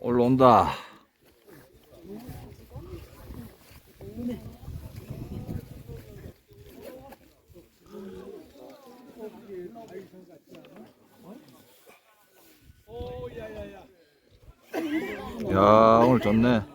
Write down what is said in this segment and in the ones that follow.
올라온다. 야, 오늘 좋네.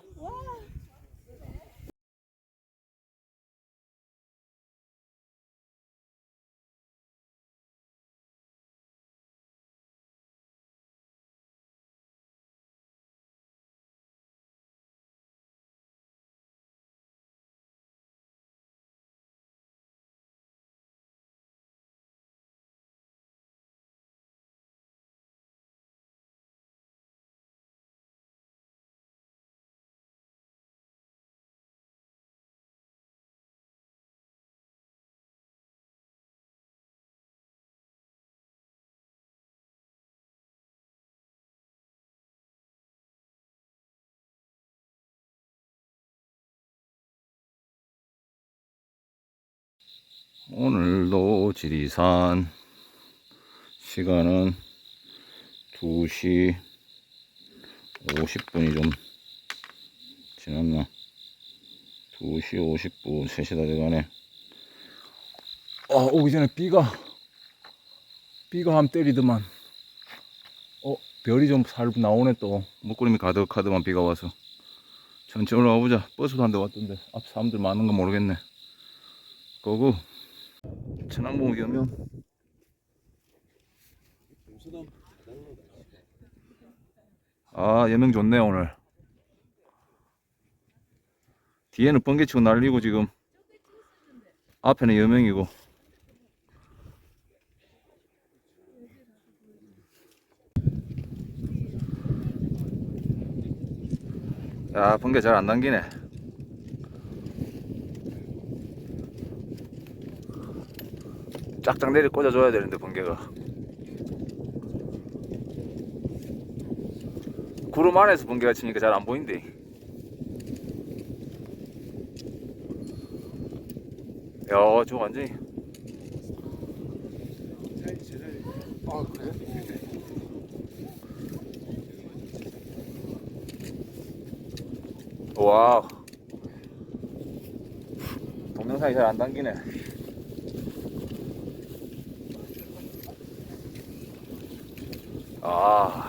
오늘도 지리산. 시간은 2시 50분이 좀 지났나? 2시 50분 3시 다 돼가네. 아 오기 전에 비가 비가 함 때리더만. 어 별이 좀 살 나오네 또. 먹구름이 가득하더만 비가 와서. 천천히 올라가 보자. 버스도 한 대 왔던데. 앞 사람들 많은 거 모르겠네. 거구 천왕봉 여명 아 여명 좋네 오늘. 뒤에는 번개치고 날리고 지금 앞에는 여명이고. 야 번개 잘 안 당기네 짝짝 내리 꽂아줘야 되는데 번개가. 구름 안에서 번개가 치니까 잘 안 보인대. 야 저거 완전히? 와 동영상이 잘 안 당기네 아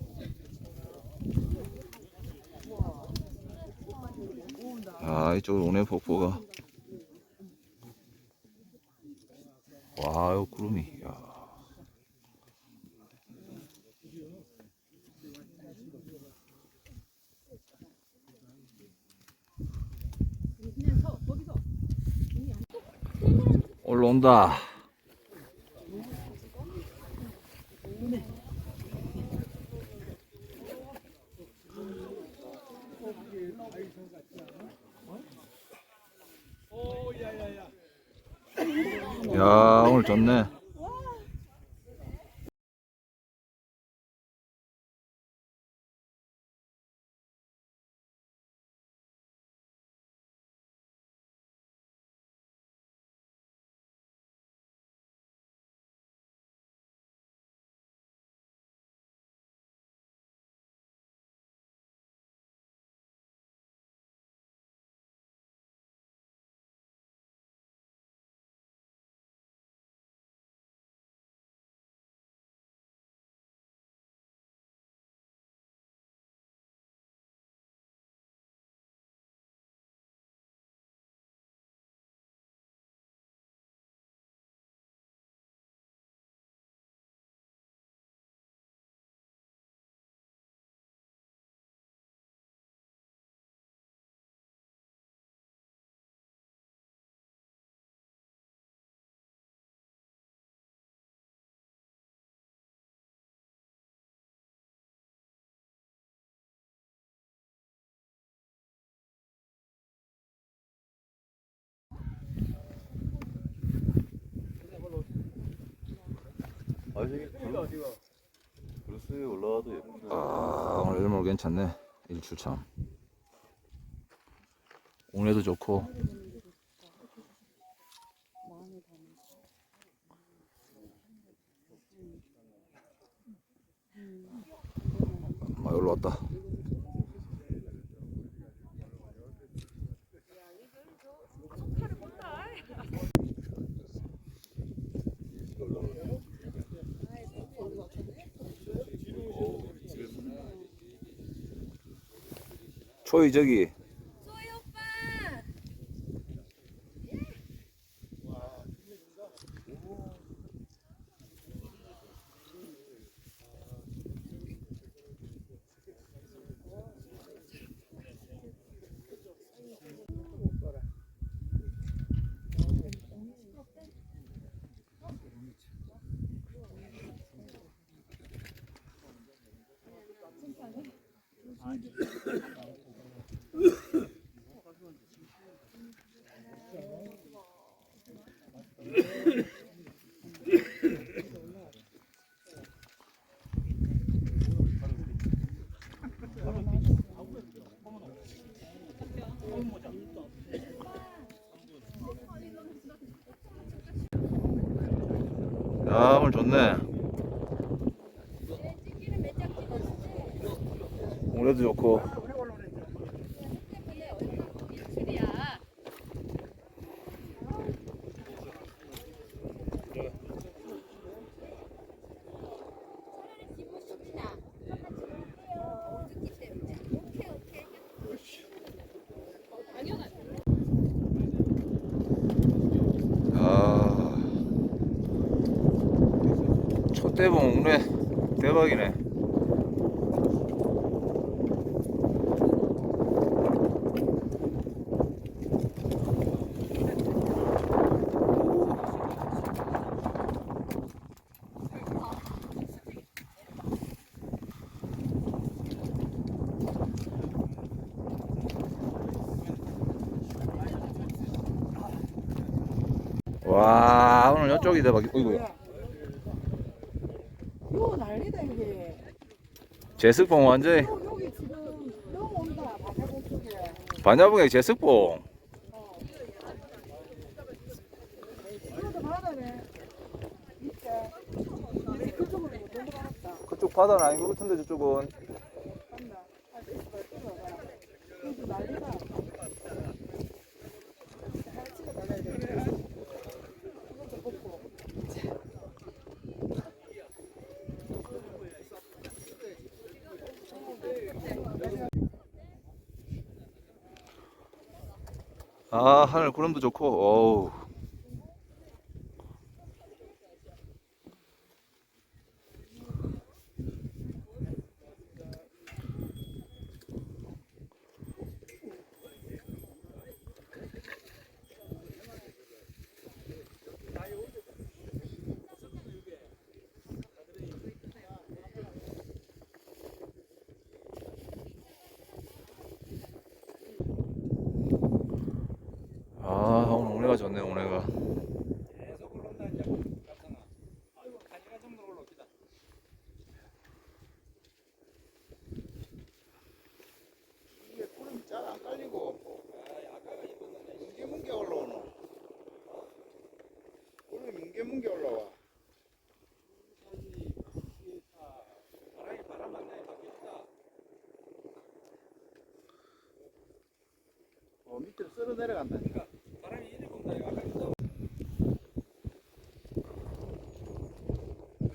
아 이쪽으로 오네 폭포가. 와 이거 구름이. 야. 올라온다 야 오늘 좋네 아 저기 브루스 올라와도 예쁘다. 아 오늘 일몰 괜찮네. 일출참. 오늘도 좋고. 아 여기로 왔다 초이 저기 소희 오빠. 좋네 오늘도 좋고 일출이야. 아 초대봉. 웅래 대박이네. 와 오늘 이쪽이 대박 어이구야 요 난리다 이게. 제습봉 완전히. 반야봉에 제습봉 넘어갔다. 그쪽 바다는 아닌 것 같은데 저쪽은 간다. 아, 있어 봐. 들어가. 여기 난리다. 하나 찍어 나가야 돼. 이것도 뽑고. 구름도 좋고 어우 오네가 좋네 오네가. 이게 구름이 잘 안 깔리고 뭉게뭉게 올라오노 구름이 뭉게뭉게 올라와 어 밑으로 쓸어 내려간다니까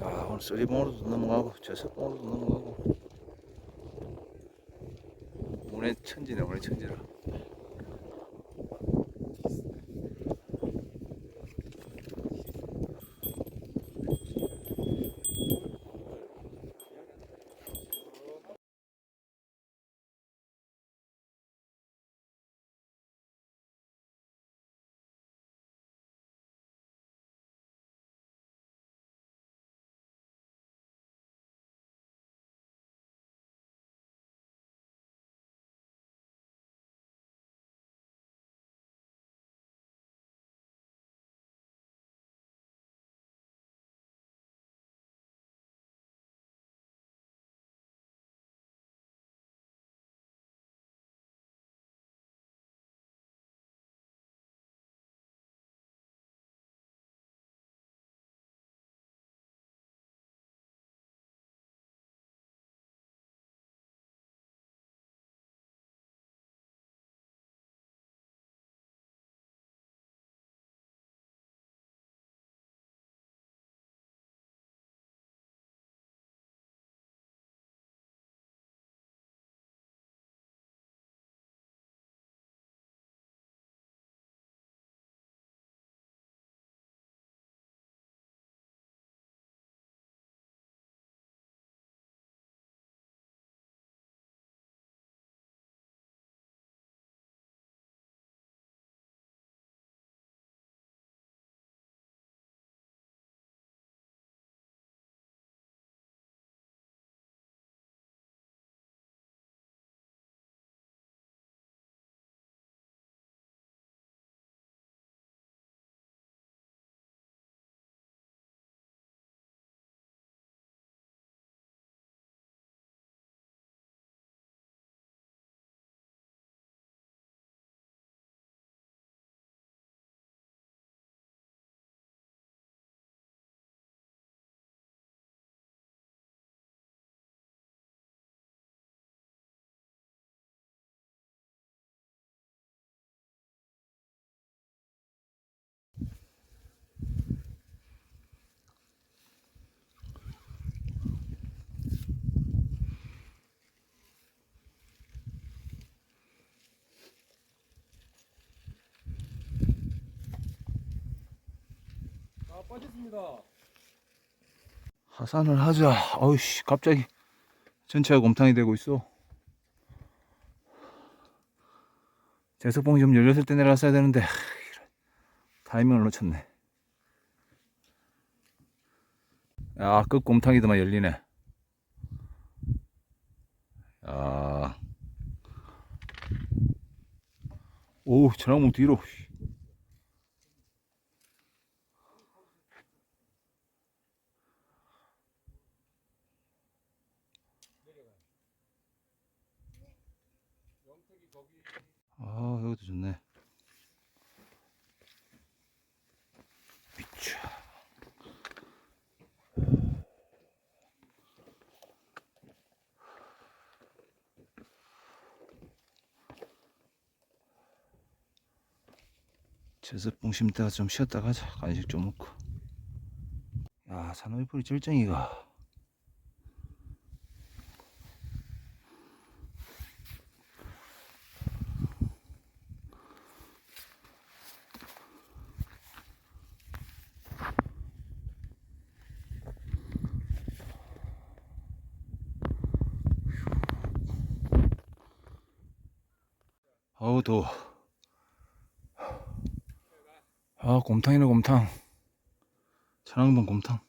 아 오늘 쓰리봉으로도 넘어가고 제습봉으로도 넘어가고. 오늘 천지네 오늘 천지라 하산을 하자. 어이씨, 갑자기 전체가 곰탕이 되고 있어. 제석봉이 좀 열렸을 때 내려갔어야 되는데. 타이밍을 놓쳤네. 야, 끝 곰탕이더만 열리네. 야. 오, 전화문 뒤로. 아, 여기도 좋네. 미쳐. 제습봉 심다가 좀 쉬었다 가자. 간식 좀 먹고. 야, 산호이풀이 절정이가. 어우, 더워. 아, 곰탕이네, 곰탕. 천왕봉 곰탕.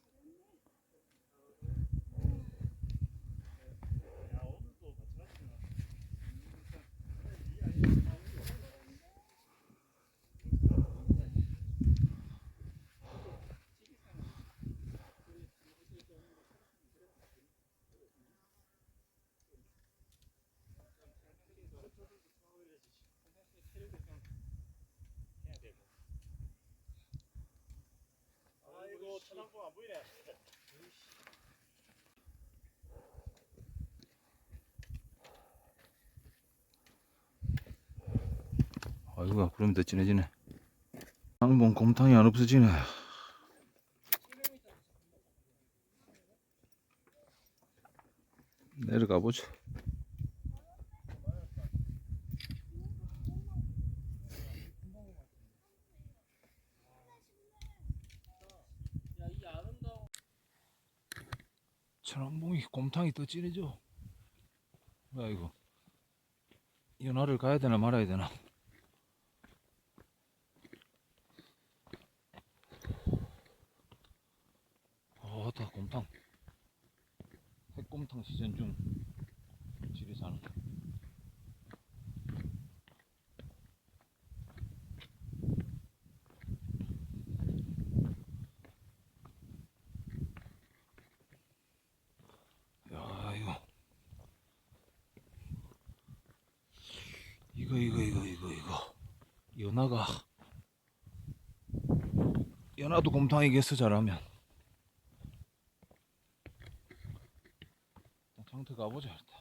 아이고야, 구름이 더 진해지네. 천왕봉 곰탕이 안 없어지네. 내려가 보자. 천왕봉이 곰탕이 더 진해져. 뭐야 이거? 연화를 가야 되나 말아야 되나? 어, 다 곰탕. 핵곰탕 시즌 중 지리산. 야, 이거. 이거, 이거, 이거, 이거, 이거. 연하가. 연하도 곰탕이겠어, 잘하면. 장터 가보자 일단.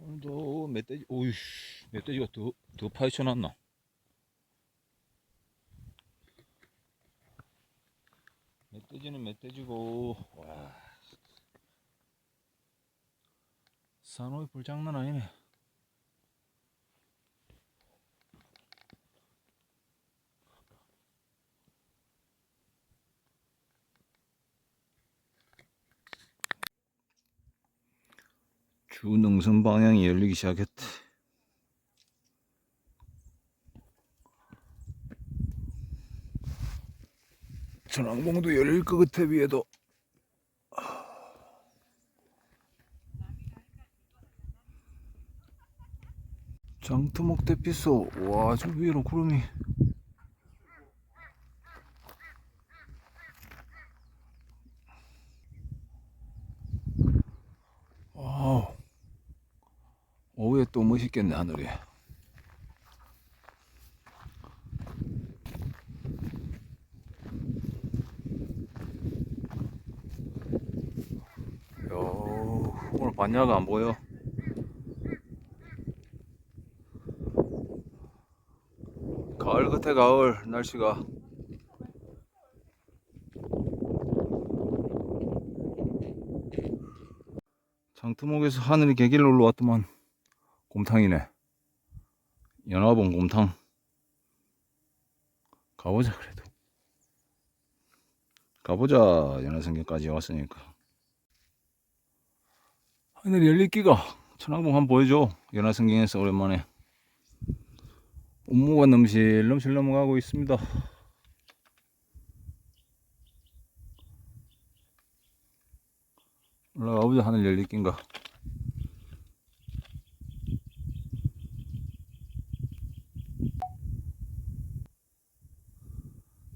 오늘도 멧돼지 오이씨 멧돼지가 더, 더 파헤쳐놨나 멧돼지는 멧돼지고 와 산호이 불 장난 아니네 주능선 방향이 열리기 시작했대. 전왕봉도 열릴 것 같아 위에도. 장트목 대피소. 와 저 위로 구름이. 와우. 오후에 또 멋있겠네 하늘이 야 오늘 반야가 안 보여 가을 가을 날씨가 장투목에서 하늘이 개길로 올라왔더만 곰탕이네. 연화봉 곰탕. 가보자 그래도. 가보자 연화성경까지 왔으니까. 하늘 열리기가 천왕봉 한번 보여줘. 연화성경에서 오랜만에. 업무가 넘실넘실 넘어가고 있습니다. 올라가보자 하늘 열리기인가.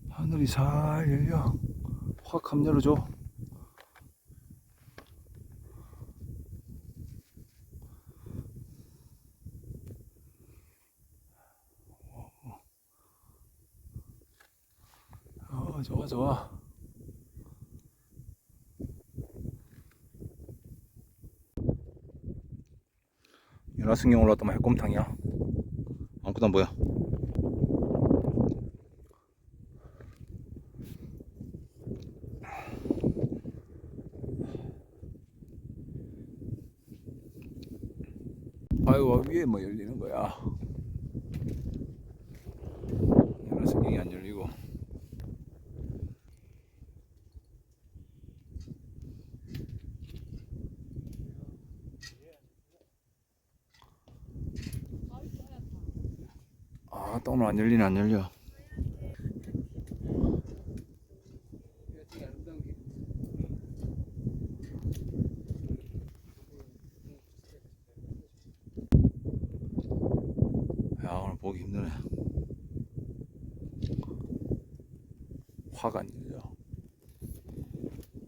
하늘이 잘 열려. 확함 열어줘. 어, 좋아, 좋아. 연화승경 올라왔다면 해꼼탕이야. 아무것도 안 보여. 아이고 위에 뭐 열리는 거야. 연화승경이 안 열리고. 아, 또 오늘 안 열리네, 안 열려. 야, 오늘 보기 힘드네. 화가 안 열려.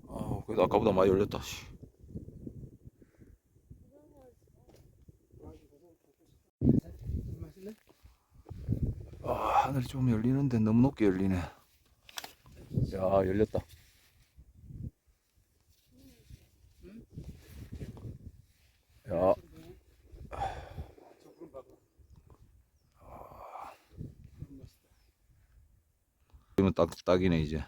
아, 그래도 아까보다 많이 열렸다, 씨. 아, 하늘이 좀 열리는데 너무 높게 열리네. 야, 열렸다. 야. 그러면 딱, 딱이네, 이제.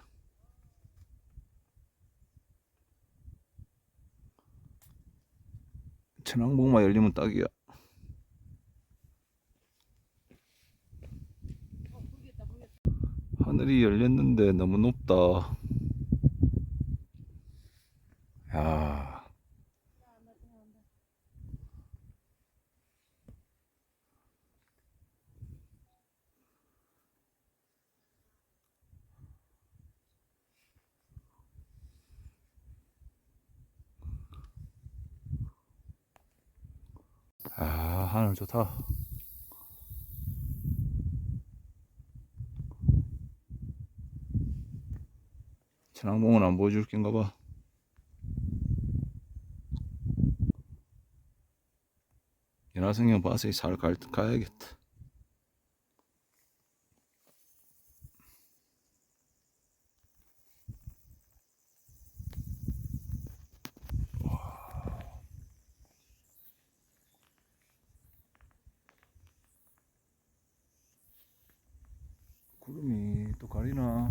천왕봉만 열리면 딱이야. 하늘이 열렸는데 너무 높다. 야. 아, 하늘 좋다. 천왕봉은 안 보여줄 낀가 봐. 연화성경 봐서 잘 갈, 가야겠다. 구름이 또 가리나?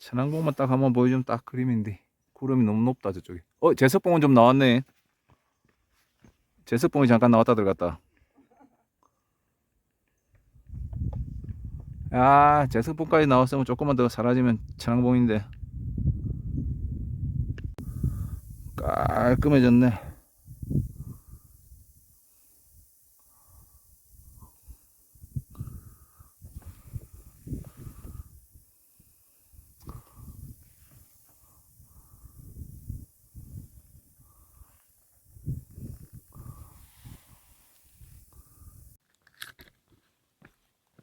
천왕봉만 딱 한번 보여주면 딱 그림인데 구름이 너무 높다 저쪽에. 어 제석봉은 좀 나왔네. 제석봉이 잠깐 나왔다 들어갔다. 야 제석봉까지 나왔으면 조금만 더 사라지면 천왕봉인데. 깔끔해졌네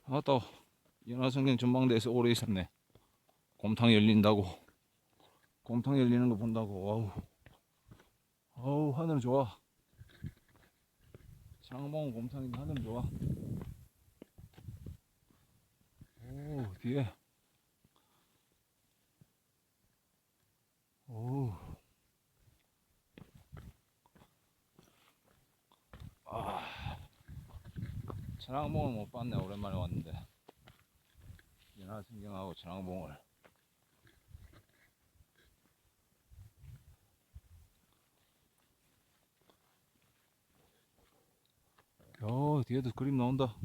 아또 연화 성경 전망대에서 오래 있었네. 곰탕 열린다고. 곰탕 열리는 거 본다고. 와우. 어우 하늘 좋아. 장봉 곰탕인데 하늘 좋아. 오 뒤에. 오 아, 천왕봉을 못 봤네. 오랜만에 왔는데 연화성경하고 천왕봉을. 어 뒤에도 그림 나온다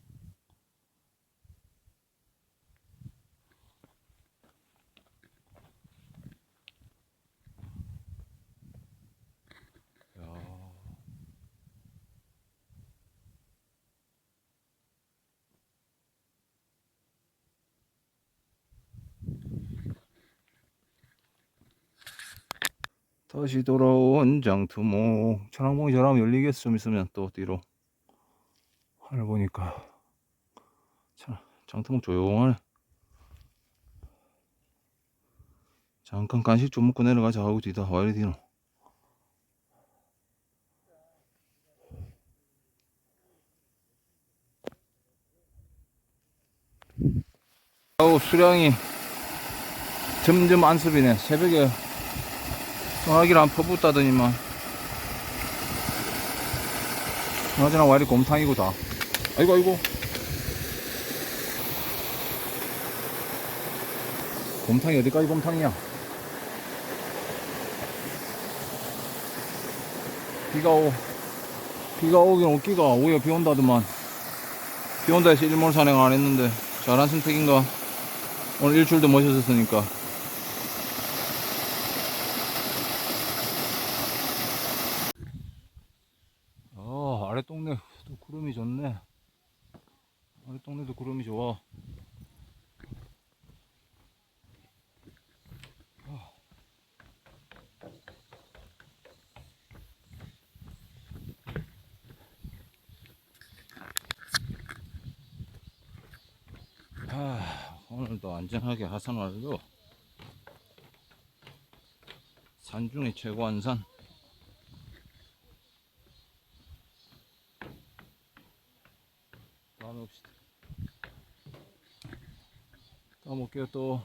다시 돌아온 장투목 천왕봉이 저라면 열리겠어 좀 있으면 또 뒤로. 하늘 보니까. 참 장터목 조용하네 잠깐 간식 좀 먹고 내려가자 하고 뒤다 와 이리 뒤노 아우 수량이 점점 안습이네. 새벽에 전화기를 안 퍼붓다더니만. 그나저나 와 이리 곰탕이고 다. 아이고 아이고. 곰탕이 어디까지 곰탕이야? 비가 오 비가 오긴 오기가 오후에 비 온다더만. 비 온다 해서 일몰 산행 안 했는데 잘한 선택인가? 오늘 일출도 멋있었으니까 아 아래 동네 또 구름이 좋네 아래 동네도 구름이 좋아. 아, 오늘도 안전하게 하산 완료 산 중에 최고 한 산. 다음에 봅시 다 다음 올게요 또